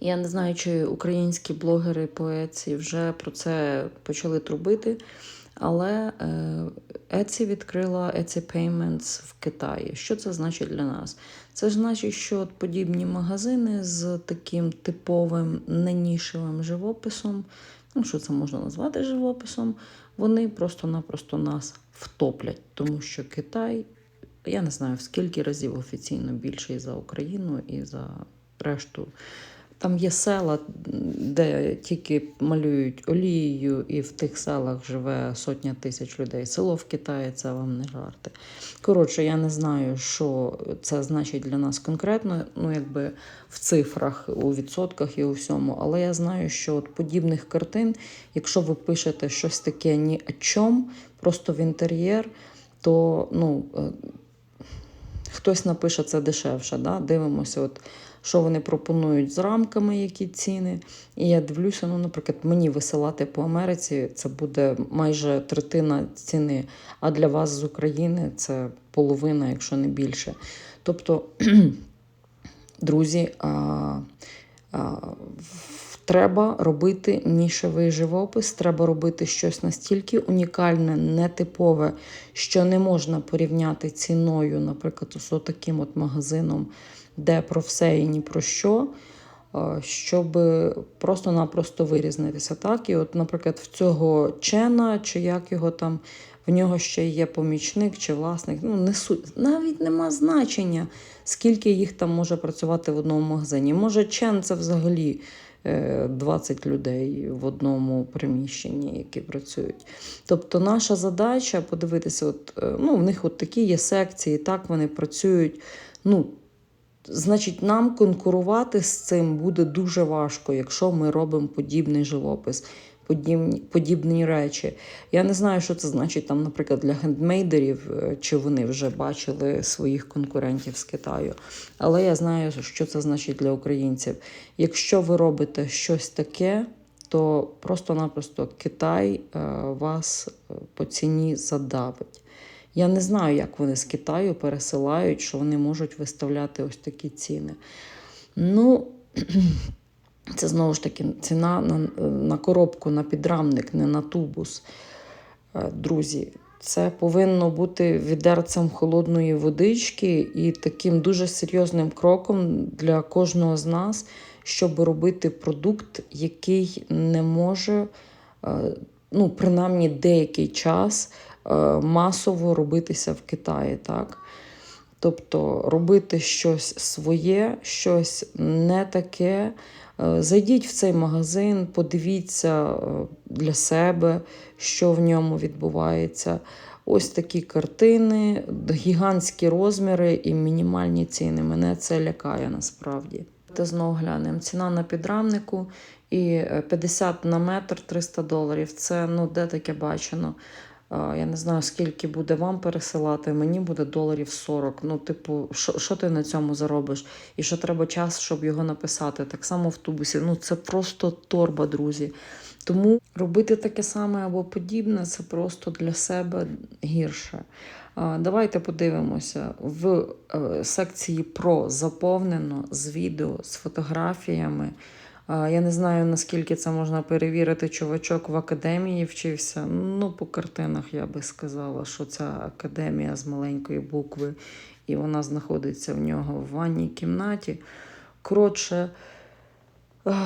Я не знаю, чи українські блогери, поеці вже про це почали трубити. Але е, Etsy відкрила Etsy Payments в Китаї. Що це значить для нас? Це ж значить, що подібні магазини з таким типовим ненішевим живописом, ну що це можна назвати живописом, вони просто-напросто нас втоплять, тому що Китай, я не знаю в скільки разів офіційно більший за Україну і за решту. Там є села, де тільки малюють олією, і в тих селах живе сотня тисяч людей. Село в Китаї це вам не жарти. Коротше, я не знаю, що це значить для нас конкретно, ну якби в цифрах, у відсотках і у всьому. Але я знаю, що от подібних картин, якщо ви пишете щось таке ні о чому, просто в інтер'єр, то ну, е, хтось напише це дешевше. Да? Дивимося, от, що вони пропонують з рамками, які ціни. І я дивлюся, ну, наприклад, мені висилати по Америці це буде майже третина ціни, а для вас з України це половина, якщо не більше. Тобто, друзі, а, а, треба робити нішевий живопис, треба робити щось настільки унікальне, нетипове, що не можна порівняти ціною, наприклад, з таким от магазином, де про все і ні про що. Щоб просто-напросто вирізнитися. Так? І, от, наприклад, в цього Чена, чи як його там, в нього ще є помічник чи власник. Ну, не суть. Навіть нема значення, скільки їх там може працювати в одному магазині. Може, Чен це взагалі 20 людей в одному приміщенні, які працюють. Тобто, наша задача подивитися, от, ну, в них от такі є секції, так вони працюють. ну, Значить, нам конкурувати з цим буде дуже важко, якщо ми робимо подібний живопис, подібні подібні речі. Я не знаю, що це значить, там, наприклад, для хендмейдерів, чи вони вже бачили своїх конкурентів з Китаю. Але я знаю, що це значить для українців. Якщо ви робите щось таке, то просто-напросто Китай вас по ціні задавить. Я не знаю, як вони з Китаю пересилають, що вони можуть виставляти ось такі ціни. Ну, це знову ж таки ціна на, на коробку, на підрамник, не на тубус. Друзі, це повинно бути відерцем холодної водички і таким дуже серйозним кроком для кожного з нас, щоб робити продукт, який не може, ну, принаймні деякий час. Е, масово робитися в Китаї. так? Тобто робити щось своє, щось не таке. Е, зайдіть в цей магазин, подивіться е, для себе, що в ньому відбувається. Ось такі картини, гігантські розміри і мінімальні ціни. Мене це лякає насправді. Та знову глянемо. Ціна на підрамнику і 50 на метр 300 доларів. Це ну де таке бачено? Я не знаю, скільки буде вам пересилати, мені буде доларів 40. Ну, типу, що ти на цьому заробиш? І що треба час, щоб його написати. Так само в тубусі. Ну, це просто торба, друзі. Тому робити таке саме або подібне це просто для себе гірше. Давайте подивимося в е, секції про заповнено з відео, з фотографіями. Я не знаю, наскільки це можна перевірити. Чувачок в академії вчився. Ну, по картинах я би сказала, що ця академія з маленької букви, і вона знаходиться в нього в ванній кімнаті. Коротше,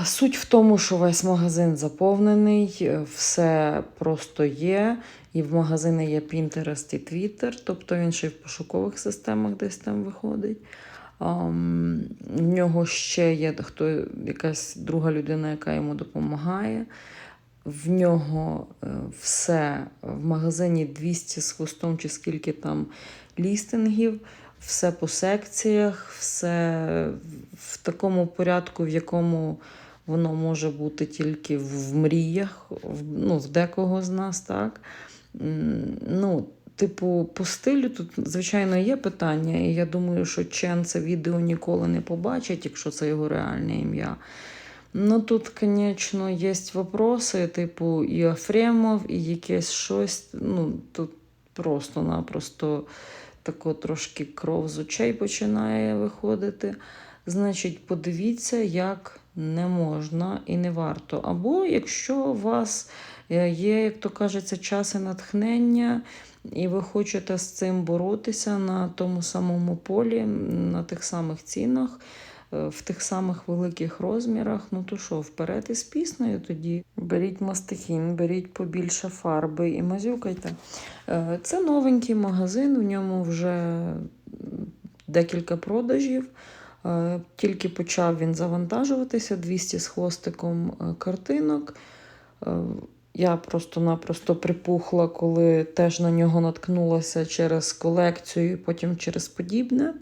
суть в тому, що весь магазин заповнений, все просто є. І в магазини є Pinterest і Twitter, тобто він ще й в пошукових системах десь там виходить. В нього ще є хто, якась друга людина, яка йому допомагає. В нього е, все в магазині 200 з хвостом, чи скільки там лістингів, все по секціях, все в такому порядку, в якому воно може бути тільки в мріях, ну, в декого з нас. так. Ну, Типу, по стилю тут, звичайно, є питання, і я думаю, що Чен це відео ніколи не побачить, якщо це його реальне ім'я. Ну тут, звісно, є вопроси, типу, і Афремов, і якесь щось. Ну, тут просто-напросто тако трошки кров з очей починає виходити. Значить, подивіться, як не можна і не варто. Або якщо у вас є, як то кажеться, час і натхнення, і ви хочете з цим боротися на тому самому полі, на тих самих цінах, е, в тих самих великих розмірах, ну то що, вперед із піснею тоді. Беріть мастихін, беріть побільше фарби і мазюкайте. Е, Це новенький магазин, в ньому вже декілька продажів. Е, Тільки почав він завантажуватися, 200 з хвостиком е, картинок. Я просто-напросто припухла, коли теж на нього наткнулася через колекцію і потім через подібне.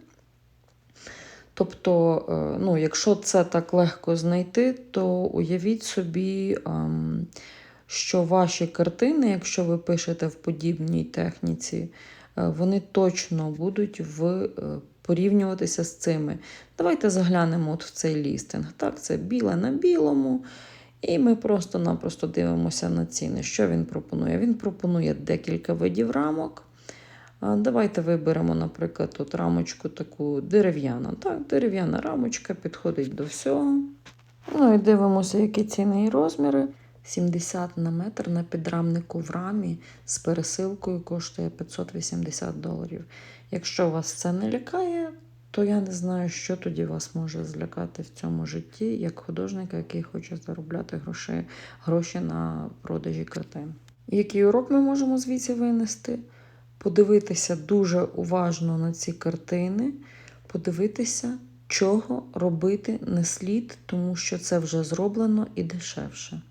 Тобто, е, ну, якщо це так легко знайти, то уявіть собі, ем, що ваші картини, якщо ви пишете в подібній техніці, е, вони точно будуть в, е, порівнюватися з цими. Давайте заглянемо от в цей лістинг. Так, це біле на білому. І ми просто-напросто дивимося на ціни. Що він пропонує? Він пропонує декілька видів рамок. Давайте виберемо, наприклад, тут рамочку таку дерев'яну. Так, дерев'яна рамочка підходить до всього. Ну і дивимося, які ціни і розміри. 70 на метр на підрамнику в рамі з пересилкою коштує 580 доларів. Якщо вас це не лякає, то я не знаю, що тоді вас може злякати в цьому житті, як художника, який хоче заробляти гроші, гроші на продажі картин. Який урок ми можемо звідси винести? Подивитися дуже уважно на ці картини, подивитися, чого робити не слід, тому що це вже зроблено і дешевше.